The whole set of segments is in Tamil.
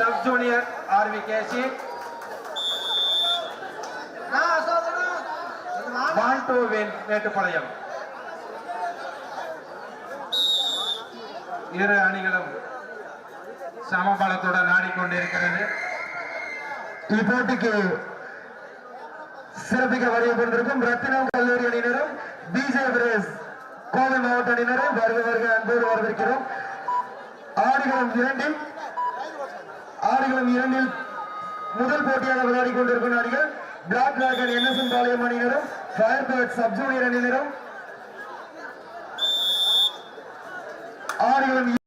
சப் ஜூனியர் ஆர்விகேசி வான் டு வின் மேட்டுப்பாளையம் இரு அணிகளும் சமபலத்துடன் ஆடிக்கொண்டிருக்கிறது. இப்போட்டிக்கு சிறப்பிக்க வருகை கொண்டிருக்கும் ரத்தினம் கல்லூரி அணியினரும் பிஜே பிரேஸ் கோவை மாவட்ட அணியினரும் வருக வருக அன்போடு வரவிருக்கிறோம் ஆடுகளம் இரண்டில் ஆடுகளம் இரண்டில் முதல் போட்டியாக விளையாடி கொண்டிருக்கும் அணிகள் பிளாக் டிராகன் என்எஸ்என் பாளையம் அணியினரும் ஃபயர் பேர்ட் சப் ஜூனியர் அணியினரும் ஆடுகளம்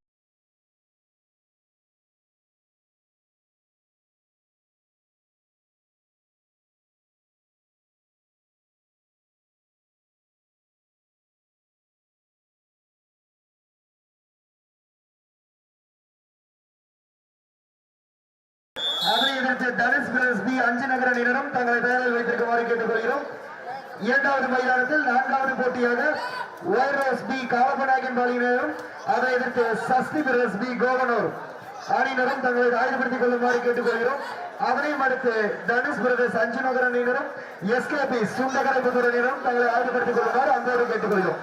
அதனை எதிர்த்து தனுஷ் பிரதர்ஸ் பி அஞ்சு நகர அணியினரும் தங்களை பெயரில் வைத்திருக்குமாறு கேட்டுக்கொள்கிறோம். இரண்டாவது மைதானத்தில் நான்காவது போட்டியாக ஒயர்ரோஸ் பி காவப்பநாயகன் பாலியினரும் அதை எதிர்த்து சஸ்தி பிரதர்ஸ் பி கோவனூர் அணியினரும் தங்களை ஆயுதப்படுத்திக் கொள்ளுமாறு கேட்டுக்கொள்கிறோம். அதனையும் அடுத்து தனுஷ் பிரதேஷ் அஞ்சு நகர அணியினரும் எஸ்கேபி சுந்தகரை புதூர் அணியினரும் தங்களை ஆயுதப்படுத்திக் கொள்ளுமாறு அன்போடு கேட்டுக்கொள்கிறோம்.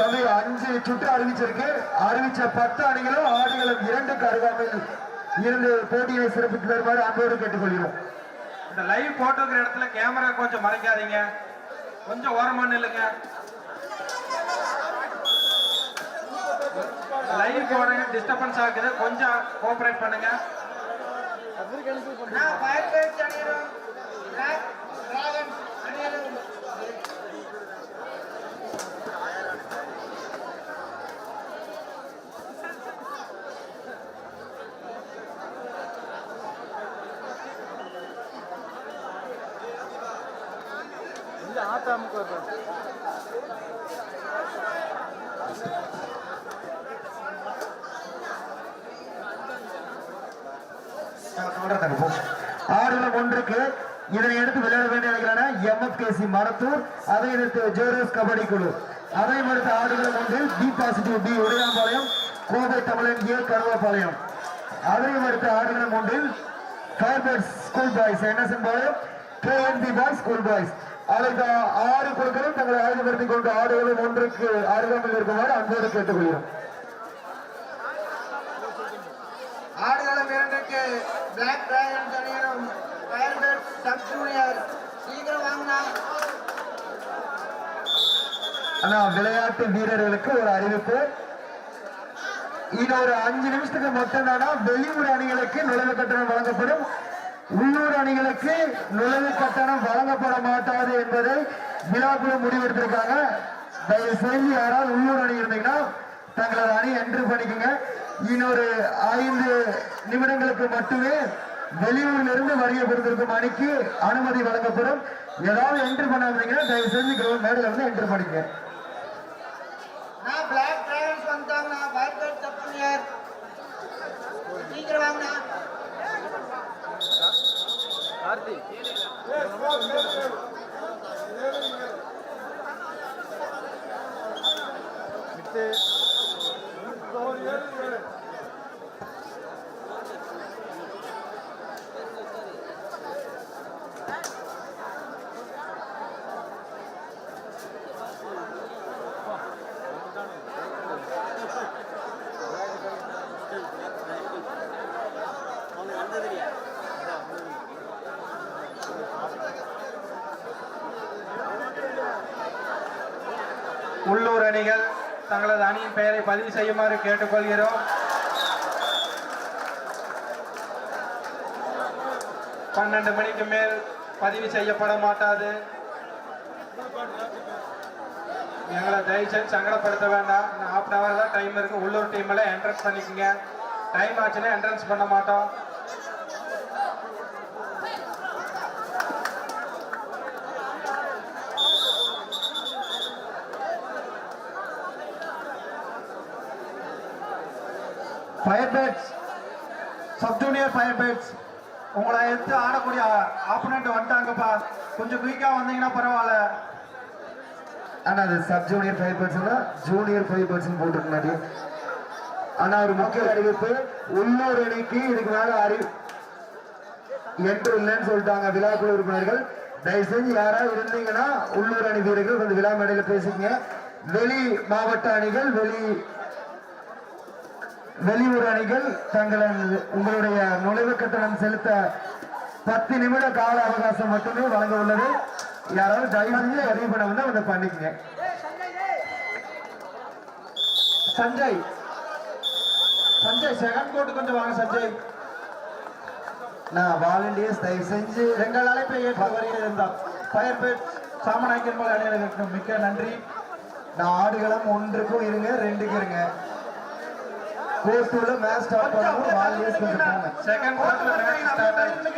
தம்பி அஞ்சு சுற்று அறிவிச்சிருக்கு. அறிவிச்ச பத்து அணிகளும் ஆடுகளும் இரண்டுக்கு அருகாமையில் இருந்து போட்டியை சிறப்பித்து வருமாறு அன்போடு கேட்டுக்கொள்கிறோம். இந்த லைவ் போட்டோங்கிற இடத்துல கேமரா கொஞ்சம் மறைக்காதீங்க. கொஞ்சம் ஓரமா நில்லுங்க. லைவ் போடுங்க டிஸ்டர்பன்ஸ் ஆகுது. கொஞ்சம் கோஆபரேட் பண்ணுங்க. ஆடுகளம் ஒன்றுக்கு இதனை எடுத்து விளையாட வேண்டிய அணிகளான எம்எஃப்கேசி மரத்தூர் அதை எதிர்த்து ஜோரஸ் கபடி குழு. அதை மறுத்த ஆடுகளம் ஒன்று B positive B Udayampalayam Kovai Tamizhan A Karuvapalayam. அதை மறுத்த ஆடுகளம் ஒன்றில் Firebirds school boys NSN Palayam KNP boys school boys அழைத்த ஆறு குழுக்களும் தங்களை ஆயுதப்படுத்திக் கொண்டு ஆடுகளும் ஒன்றுக்கு அருகாமையில் இருக்குமாறு அன்போடு கேட்டுக்கொள்கிறோம். ஆடுகளம் இரண்டுக்கு பிளாக் டிராகன் அணியினரும் ஃபயர்பேர்ட் சப் ஜூனியர் சீக்கிரம் வாங்கினா ஆனா விளையாட்டு வீரர்களுக்கு ஒரு அறிவிப்பு. இன்னொரு அஞ்சு நிமிஷத்துக்கு மட்டும் தானா? வெளியூர் அணிகளுக்கு நுழைவு கட்டணம் வழங்கப்படும். உள்ளூர் அணிகளுக்கு நுழைவு கட்டணம் வழங்கப்பட மாட்டாது என்பதை விழாக்குழு முடிவெடுத்திருக்காங்க. தயவு செய்து யாராவது உள்ளூர் அணி இருந்தீங்கன்னா தங்களது அணி என்ட்ரி பண்ணிக்கோங்க. இன்னொரு ஐந்து நிமிடங்களுக்கு மட்டுமே வெளியூரிலிருந்து வருகை அணிக்கு அனுமதி வழங்கப்படும். ஏதாவது என்ட்ரி பண்ணாதீங்கன்னா தயவு செஞ்சு கிரௌண்ட் மேடல வந்து என்ட்ரி பண்ணிக்கங்க நான் பிளாக் டிராகன்ஸ் வந்துட்டாங்கண்ணா ஃபயர்பேர்ட் சப் ஜூனியர் சீக்கிரம் வாங்கினா உள்ளூர் அணிகள் தங்களது அணியின் பெயரை பதிவு செய்யுமாறு கேட்டுக்கொள்கிறோம். பன்னெண்டு மணிக்கு மேல் பதிவு செய்யப்பட மாட்டாது எங்களை தயவுசெய்து சங்கடப்படுத்த வேண்டாம். இன்னும் ஹாஃப் அன் ஹவர் தான் டைம் இருக்கு. உள்ளூர் டீம் எல்லாம் என்ட்ரன்ஸ் பண்ணிக்கோங்க. டைம் ஆச்சுன்னா என்ட்ரன்ஸ் பண்ண மாட்டோம். Fire bats sub junior fire bats உங்களை எடுத்து ஆடக்கூடிய ஆப்போனண்ட் வந்துட்டாங்கப்பா. கொஞ்சம் குயிக்காக வந்தீங்கன்னா பரவாயில்ல. அண்ணா அது sub junior five percent junior five percent போட்டிருக்க மாட்டேன் ஆனா ஒரு முக்கிய அறிவிப்பு. உள்ளூர் அணிக்கு இதுக்கு மேலே அறிவு என்று இல்லைன்னு சொல்லிட்டாங்க விழாக்குழு உறுப்பினர்கள். தயவு செஞ்சு யாராவது இருந்தீங்கன்னா உள்ளூர் அணி வீரர்கள் கொஞ்சம் விழா மேடையில் பேசிக்கங்க. வெளி மாவட்ட அணிகள் வெளி வெளியூர் அணிகள் தங்களது உங்களுடைய நுழைவு கட்டணம் செலுத்த பத்து நிமிட கால அவகாசம் மட்டுமே வழங்க உள்ளது. யாராவது தயவு செஞ்சு பதிவு பண்ண வந்து அதை பண்ணிக்கங்க. சஞ்சய். சஞ்சய் செகண்ட் போட்டு கொஞ்சம் வாங்க சஞ்சய். நான் வாலண்டியர்ஸ் தயவு செஞ்சு எங்கள் அழைப்பை ஏற்று வருகிறதால் ஃபயர் பேட் சாமநாயக்கன் போல அணியர்களுக்கு மிக்க நன்றி. நான் ஆடுகளம் ஒன்றுக்கும் இருங்க ரெண்டுக்கும் இருங்க. கோர்ட்டுல மேட்ச் ஸ்டார்ட் பண்ணுவோம் வாலண்டியர்ஸ் கொஞ்சம் போங்க செகண்ட் கோர்ட்ல மேட்ச் ஸ்டார்ட் ஆயிடுச்சு.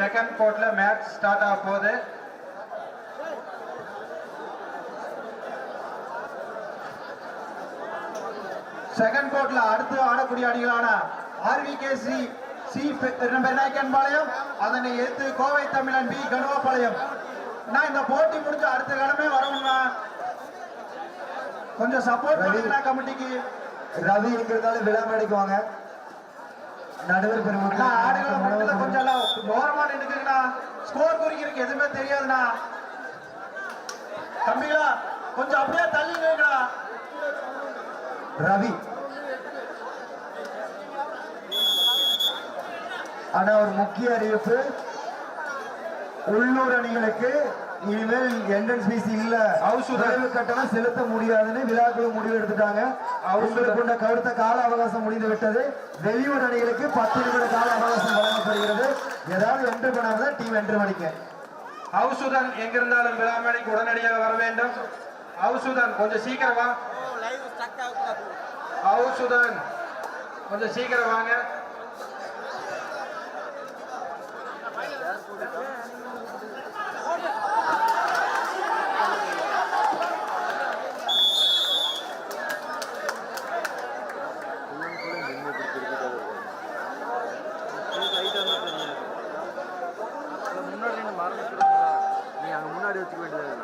செகண்ட் கோர்ட்ல மேட்ச் ஸ்டார்ட் ஆக போகுது. செகண்ட் கோர்ட்ல அடுத்து ஆடக்கூடிய அணிகளான ஆர்விகேசி சி பெருநாயக்கன் பாளையம் அதனை எதிர்த்து கோவை தமிழன் பி கணுவாபாளையம் நான் இந்த போட்டி முடிஞ்ச அடுத்த கடமே வரணும்னா கொஞ்சம் சப்போர்ட் பண்ணுங்க கமிட்டிக்கு. ரவி எங்க இருந்தாலும் விழா மேடைக்கு வாங்க. நடுவர் அண்ணா, ஆடுகளம் ஃப்ரண்ட்ல பெருமக்கள். கொஞ்சம் ஓரமா நின்னுக்குங்கண்ணா. ஸ்கோர் குறிக்கிறதுக்கு எதுவுமே தெரியாதுண்ணா. தம்பிகளா கொஞ்சம் அப்படியே தள்ளிங்கண்ணா ரவி. ஆனா ஒரு முக்கிய அறிவிப்பு. உள்ளூர் அணிகளுக்கு இனிமேல் என்ட்ரன்ஸ் ஃபீஸ் இல்ல. நுழைவு கட்டணம் செலுத்த முடியாதுன்னு விழாக்குழு முடிவு எடுத்துட்டாங்க. அவங்களுக்கு கொண்ட கருத்த கால அவகாசம் முடிந்து விட்டது. வெளியூர் அணிகளுக்கு பத்து நிமிட கால அவகாசம் வழங்கப்படுகிறது. ஏதாவது என்ட்ரு பண்ணாம டீம் என்ட்ரு பண்ணிக்க. ஹவுசுடன் எங்கிருந்தாலும் விழாமணிக்கு உடனடியாக வர வேண்டும். ஹவுசுடன் கொஞ்சம் சீக்கிரம் வா. ஹவுசுடன் கொஞ்சம் சீக்கிரம் வாங்க முன்னாடி நின்னு மறந்துட்டு நீ அங்க முன்னாடி வச்சுக்க வேண்டியது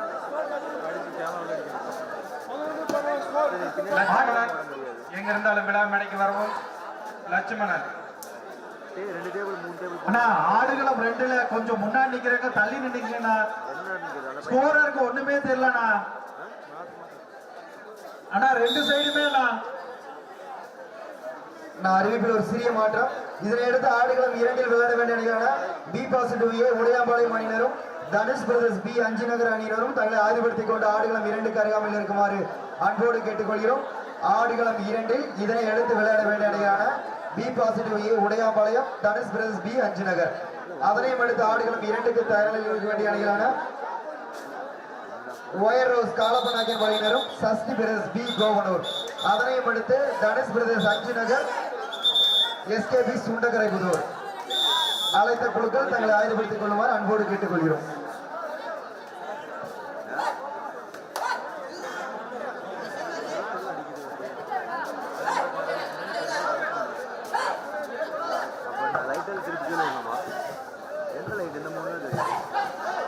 அடிச்சு கேமரா லட்சுமணன் எங்கிருந்தாலும் விழாமணிக்கு வரவும் லட்சுமணன் ரெண்டு டேபிள் மூணு டேபிள் அண்ணா ஆடுகளம் ரெண்டுல கொஞ்சம் முன்னாடி நிக்கிறவங்க தள்ளி அந்த ஸ்கோரருக்கு ஒண்ணுமே தெரியலண்ணா. அண்ணா ரெண்டு சைடுமே நான் அறிவிப்பில் ஒரு சிறிய மாற்றம். இதனை அடுத்து ஆடுகளம் இரண்டில் விளையாட வேண்டிய அணிகளான பி பாசிட்டிவ் ஏ உடையாம்பாளையம் அணியினரும் தனுஷ் பிரதர்ஸ் பி அஞ்சு நகர் அணியினரும் தங்களை ஆதிபடுத்திக் கொண்டு ஆடுகளம் இரண்டுக்கு அருகாமையில் இருக்குமாறு அன்போடு கேட்டுக்கொள்கிறோம். ஆடுகளம் இரண்டில் இதனை அடுத்து விளையாட வேண்டிய அணிகளான B positive A Udayampalayam Dhanush brothers B Anjunagar. அதனையும் அடுத்து ஆடுகளும் இரண்டுக்கு தயாரில் இருக்க வேண்டிய அணிகளான ஒயர் ரோஸ் காலப்பனாக்கின் வழியினரும் சஸ்தி பிரதர்ஸ் பி கோவனூர் அதனையும் அடுத்து தனுஷ் பிரதர்ஸ் அஞ்சு நகர் எஸ்கேபி சுண்டகரை புதூர் அழைத்த குழுக்கள் தங்களை ஆயுதப்படுத்திக் கொள்ளுமாறு அன்போடு கேட்டுக்கொள்கிறோம் அப்போ லைட்டாக திருப்பி கீழே வைக்கணுமா எந்த லைட் இந்த மூணு தெரியும்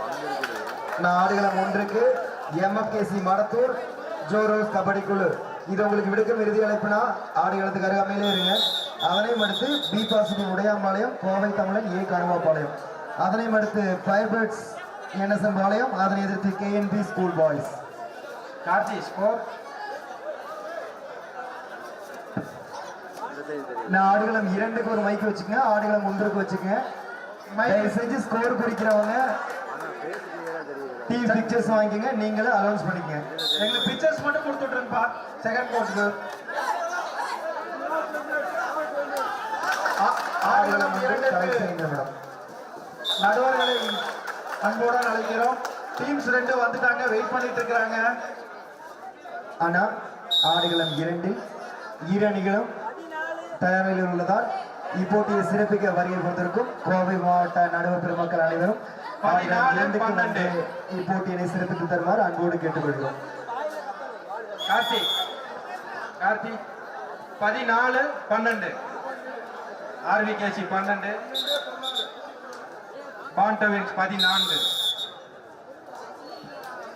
அங்கே இருக்குது நான் ஆடுகளம் ஒன்றுக்கு எம்எஃப்கேசி மரத்தூர் ஜோரோஸ் கபடி குழு இது உங்களுக்கு விடுக்கும் இறுதி அழைப்புனா ஆடுகளத்துக்கு அருகாமையிலே இருங்க அதனையும் அடுத்து B positive Udayampalayam Kovai Tamizhan A கருவாப்பாளையம் அதனையும் அடுத்து ஃபயர்பேர்ட்ஸ் என்எஸ்எம் பாளையம் அதனை எதிர்த்து KNP school boys. Karthi score. நான் ஆடுகளம் இரண்டுக்கு ஒரு மைக் வச்சுக்கங்க ஆடுகளம் ஒன்றுக்கு வச்சுக்கங்க. தயவு செஞ்சு ஸ்கோர் குறிக்கிறவங்க டீம் பிக்சர்ஸ் வாங்கிக்கங்க நீங்களே அலௌன்ஸ் பண்ணிக்கங்க. எங்களுக்கு பிக்சர்ஸ் மட்டும் கொடுத்துட்ருங்கப்பா செகண்ட் கோர்ட்டுக்கு நடுவர்களை அன்போடு அழைக்கிறோம். டீம்ஸ் ரெண்டு வந்துட்டாங்க. வெயிட் பண்ணிட்டு இருக்கிறாங்க ஆனா ஆடுகளம் இரண்டில் இரு அணிகளும் தயாரில் உள்ளதால் இப்போட்டியை சிறப்பிக்க வருகை கொண்டிருக்கும் கோவை மாவட்ட நடுவர் பெருமக்கள் அனைவரும் வந்து இப்போட்டியினை சிறப்பித்து தருமாறு அன்போடு கேட்டுக்கொள்கிறோம். கார்த்தி. கார்த்தி பதினாலு பன்னெண்டு. ஆர்விகேசி பன்னெண்டு. பாண்டவின்ஸ் பதினான்கு.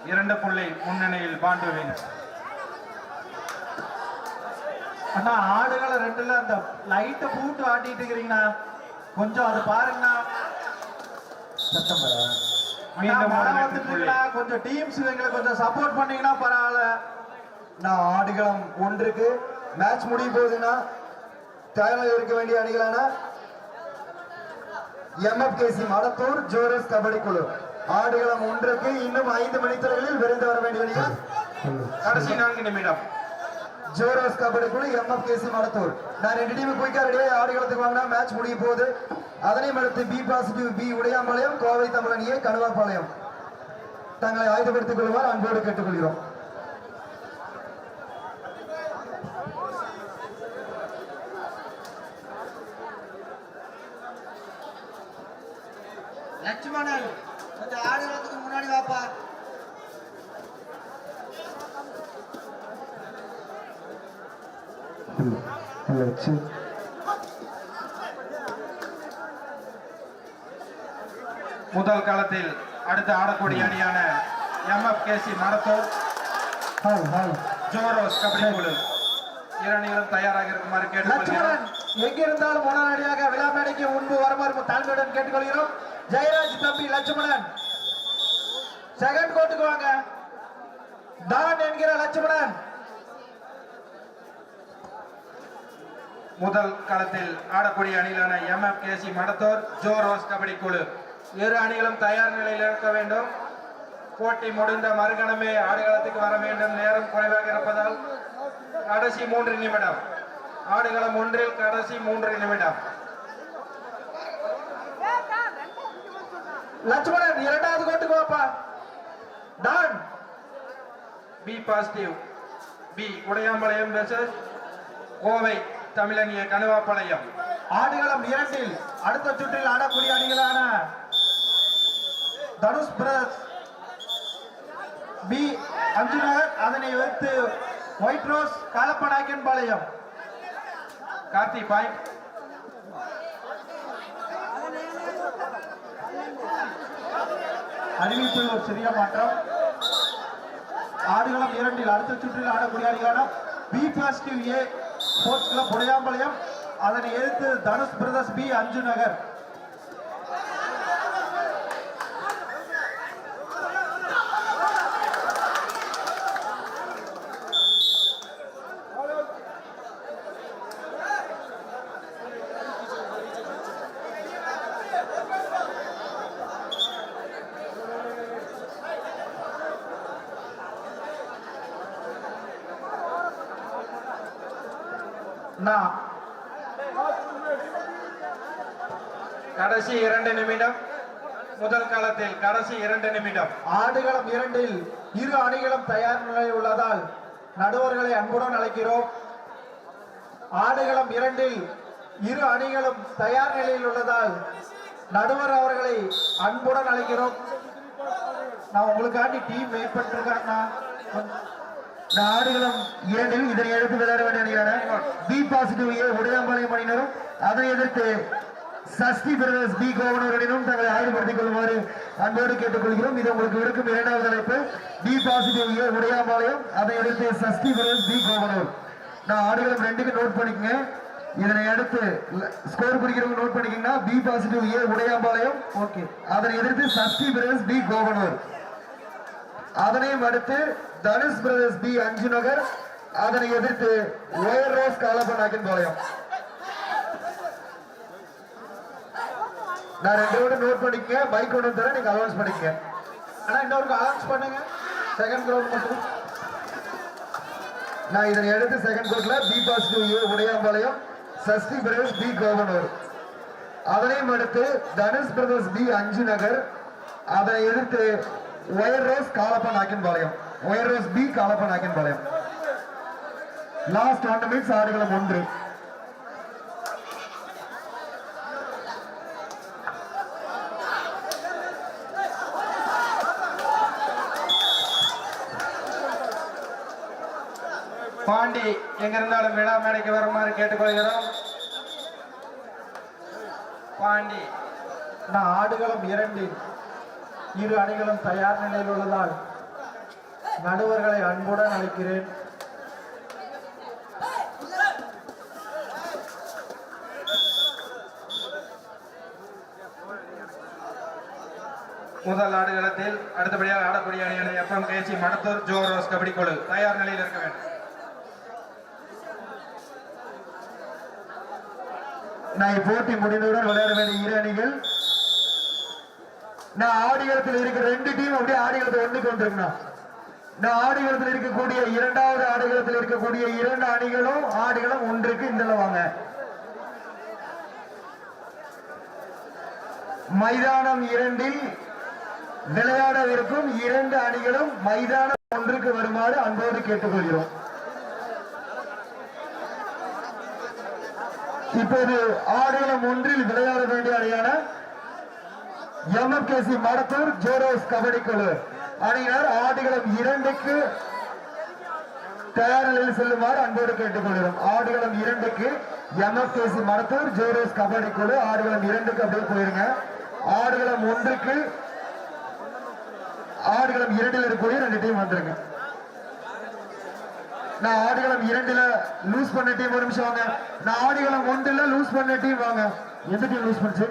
இரண்டு புள்ளி முன்னணியில் பாண்டவின்ஸ். அண்ணா ஆடுகளை ரெண்டுல அந்த லைட்டை பூட்டு ஆட்டிட்டு இருக்கிறீங்கண்ணா. கொஞ்சம் அது பாருங்கண்ணா. செப்டம்பரா. கொஞ்சம் டீம்ஸ் எங்களுக்கு கொஞ்சம் சப்போர்ட் பண்ணீங்கன்னா பரவாயில்ல. நான் ஆடுகளம் ஒன்றுக்கு மேட்ச் முடிய போகுதுன்னா தயாராக இருக்க வேண்டிய அணிகளான எம்எஃப்கேசி மடத்தூர் ஜோரஸ் கபடி குழு. ஆடுகளம் ஒன்றுக்கு இன்னும் ஐந்து மணித்தலைகளில் விரைந்து வர வேண்டிய அணிகள். கடைசி நான்கு நிமிடம். ஜோராஸ் கபடி குழு எம்எஃப்கேசி மடத்தூர் நான் ரெண்டு டீம் குயிக்கா ரெடியாக ஆடுகளத்துக்கு வாங்கினா மேட்ச் முடிய போகுது. அதனையும் அடுத்து B positive B Udayampalayam Kovai Tamil அணியை கணுவாப்பாளையம் தங்களை ஆயுதப்படுத்திக் கொள்வார் அன்போடு கேட்டுக்கொள்கிறோம். லட்சுமணன் கொஞ்சம் ஆடுறதுக்கு முன்னாடி வாப்பா. முதல் களத்தில் அடுத்து ஆடக்கூடிய அணியான ஹால் ஹால் ஜோரோஸ் கபடி குழு. இரு அணிகளும் தயாராக இருக்குமாறு கேட்டுக்கொள்கிறோம். எங்கிருந்தாலும் உடனடியாக விழா மேடைக்கு முன்பு வருமாறு தாழ்மையுடன் கேட்டுக்கொள்கிறோம். ஜெயராஜ் தம்பி லட்சுமணன். செகண்ட் கோட்டுக்கு வாங்க. டான் என்கிற லட்சுமணன். முதல் களத்தில் ஆடக்கூடிய அணிகளான எம்எம்கேசி மடத்தோர் ஜோ ஜோரோஸ் கபடி குழு. இரு அணிகளும் தயார் நிலையில் இருக்க வேண்டும். போட்டி முடிந்த மறுகணமே ஆடுகளத்துக்கு வர வேண்டும். நேரம் குறைவாக இருப்பதால் கடைசி மூன்று நிமிடம். ஆடுகளம் ஒன்றில் கடைசி மூன்று நிமிடம். லட்சுமணன் இரண்டாவது கோட்டுக்கு வாப்பா. Don. B positive. B Udayampalayam Kovai. தமிழனிய Kanuvapalayam. ஆடுகளம் இரண்டில் அடுத்த சுற்றில் ஆடக்கூடிய அணிகளான தனுஷ் பிரதர்ஸ் பி அஞ்சுநகர் அதனை வைத்து white rose Kalappanayakkan Palayam Karthi boy. அறிவிப்பில் ஒரு சிறிய மாற்றம். ஆடுகளம் இரண்டில் அடுத்த சுற்றில் ஆடக்கூடிய அணிகளான B positive A sports club Udayampalayam அதனை எதிர்த்து தனுஷ் பிரதர்ஸ் பி. அஞ்சு நகர். நா. கடைசி இரண்டு நிமிடம். முதல் காலத்தில் கடைசி இரண்டு நிமிடம். ஆடுகளம் இரண்டில் இரு அணிகளும் தயார் நிலையில் உள்ளதால் நடுவர்களை அன்புடன் அழைக்கிறோம். ஆடுகளம் இரண்டில் இரு அணிகளும் தயார் நிலையில் உள்ளதால் நடுவர் அவர்களை அன்புடன் அழைக்கிறோம். நான் உங்களுக்காண்டி டீம் வெயிட் பண்ணிட்டு ஆடுகளம் இரண்டில் இதனை எடுத்து விளையாட வேண்டிய அணிகளான பி பாசிட்டிவ் ஏ உடையாம்பாளையம் அணியினரும் அதை எதிர்த்து சஷ்டி பிரதர்ஸ் பி கோவனூர் அணியினரும் தங்களை ஆயுதப்படுத்திக் கொள்ளுமாறு அன்போடு கேட்டுக்கொள்கிறோம். இது உங்களுக்கு இருக்கும் இரண்டாவது அழைப்பு. பி பாசிட்டிவ் ஏ உடையாம்பாளையம் அதை எதிர்த்து சஷ்டி பிரதர்ஸ் பி கோவனூர் நான் ஆடுகளம் ரெண்டுக்கு நோட் பண்ணிக்கங்க. இதனை அடுத்து ஸ்கோர் குறிக்கிறவங்க note பண்ணிக்கிங்கன்னா B positive A Udayampalayam okay அதனை எதிர்த்து சஷ்டி பிரதர்ஸ் பி கோவனூர் அதனையும் அடுத்து தனுஷ் பிரதர்ஸ் பி அஞ்சு நகர் அதனை எதிர்த்து ஒயர் ரோஸ் காலப்பண்ணாக்கின் பாளையம் நான் ரெண்டு கூட நோட் பண்ணிக்கங்க. பைக் கொண்டு வந்து தரேன் நீங்க அலௌன்ஸ் பண்ணிக்கங்க. ஆனா இன்னொரு அலௌன்ஸ் பண்ணுங்க. செகண்ட் கிரவுண்ட் மட்டும். நான் இதனை எடுத்து செகண்ட் கோர்ட்ல B positive A Udayampalayam Sashti brothers B Kovanur. அதனையும் அடுத்து தனுஷ் பிரதர்ஸ் பி அஞ்சு நகர் அதனை எதிர்த்து white rose Kalappanayakkanpalayam white rose B Kalappanayakkanpalayam last one minutes ஆடுகளம் ஒன்று பாண்டி எங்கிருந்தாலும் விழா மேடைக்கு வருமாறு கேட்டுக்கொள்கிறோம். பாண்டி. நான் ஆடுகளம் இரண்டில். இரு அணிகளும் தயார் நிலையில் உள்ளதால் நடுவர்களை அன்புடன் அழைக்கிறேன். முதல் ஆடுகளத்தில் அடுத்தபடியாக ஆடக்கூடிய அணியான எஃப் எம் கேசி மணத்தூர் ஜோரோஸ் கபடி குழு தயார் நிலையில் இருக்க வேண்டும். நான் போட்டி முடிந்தவுடன் விளையாட வேண்டிய இரு அணிகள் நான் ஆடிகளத்தில் இருக்கிற ரெண்டு டீம் அப்படியே ஆடிகளத்தை ஒண்ணுக்கு வந்திருக்கணும் நான் ஆடுகளத்தில் இருக்கக்கூடிய இரண்டாவது ஆடுகளத்தில் இருக்கக்கூடிய இரண்டு அணிகளும் ஆடுகளும் ஒன்றுக்கு இந்த வாங்க. மைதானம் இரண்டில் விளையாடவிருக்கும் இரண்டு அணிகளும் மைதானம் ஒன்றுக்கு வருமாறு அன்போடு கேட்டுக்கொள்கிறோம். இப்போது ஆடுகளம் ஒன்றில் விளையாட வேண்டிய அணியான எம்எம்கேசி மடத்தூர் ஜோரோஸ் கபடி குழு அணியினர் ஆடுகளம் இரண்டுக்கு தயார் நிலையில் செல்லுமாறு அன்போடு கேட்டுக்கொள்கிறோம். ஆடுகளம் இரண்டுக்கு எம்எஃப்கேசி மடத்தூர் ஜோரோஸ் கபடி குழு ஆடுகளம் இரண்டுக்கு அப்படியே போயிருங்க. ஆடுகளம் ஒன்றுக்கு ஆடுகளம் இரண்டில் இருக்கக்கூடிய ரெண்டு டீம் வந்துருங்க. நான் ஆடுகளம் இரண்டுல லூஸ் பண்ண டீம் ஒரு நிமிஷம் வாங்க. நான் ஆடுகளம் ஒன்றுல லூஸ் பண்ண டீம் வாங்க. எந்த டீம் லூஸ் பண்ணுச்சு?